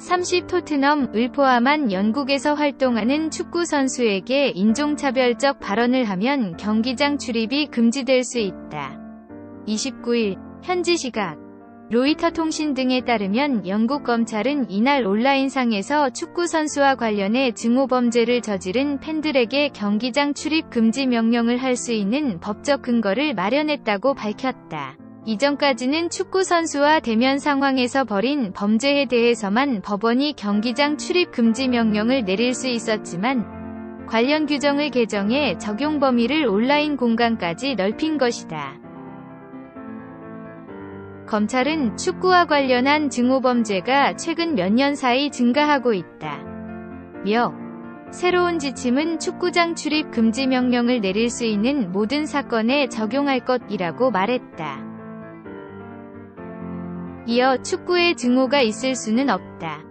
30 토트넘을 포함한 영국에서 활동하는 축구 선수에게 인종차별적 발언을 하면 경기장 출입이 금지될 수 있다. 29일 현지 시각 로이터 통신 등에 따르면 영국 검찰은 이날 온라인상에서 축구 선수와 관련해 증오 범죄를 저지른 팬들에게 경기장 출입 금지 명령을 할 수 있는 법적 근거를 마련했다고 밝혔다. 이전까지는 축구 선수와 대면 상황에서 벌인 범죄에 대해서만 법원이 경기장 출입 금지 명령을 내릴 수 있었지만 관련 규정을 개정해 적용 범위를 온라인 공간까지 넓힌 것이다. 검찰은 축구와 관련한 증오범죄가 최근 몇 년 사이 증가하고 있다. 며 새로운 지침은 축구장 출입 금지 명령을 내릴 수 있는 모든 사건에 적용할 것이라고 말했다. 이어 축구에 증오가 있을 수는 없다.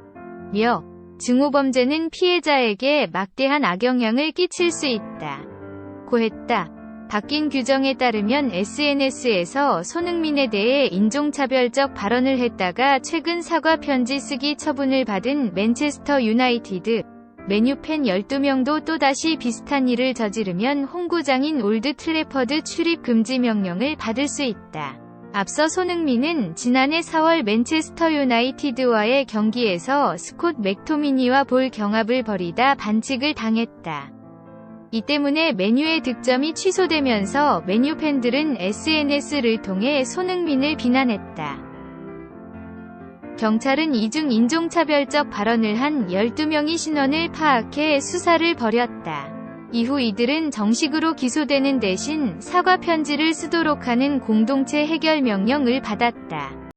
며 증오범죄는 피해자에게 막대한 악영향을 끼칠 수 있다. 고했다. 바뀐 규정에 따르면 SNS에서 손흥민에 대해 인종차별적 발언을 했다가 최근 사과 편지 쓰기 처분을 받은 맨체스터 유나이티드, 메뉴 팬 12명도 또다시 비슷한 일을 저지르면 홍구장인 올드 트래퍼드 출입 금지 명령을 받을 수 있다. 앞서 손흥민은 지난해 4월 맨체스터 유나이티드와의 경기에서 스콧 맥토미니와 볼 경합을 벌이다 반칙을 당했다. 이 때문에 메뉴의 득점이 취소되면서 메뉴 팬들은 SNS를 통해 손흥민을 비난했다. 경찰은 이중 인종차별적 발언을 한 12명의 신원을 파악해 수사를 벌였다. 이후 이들은 정식으로 기소되는 대신 사과 편지를 쓰도록 하는 공동체 해결 명령을 받았다.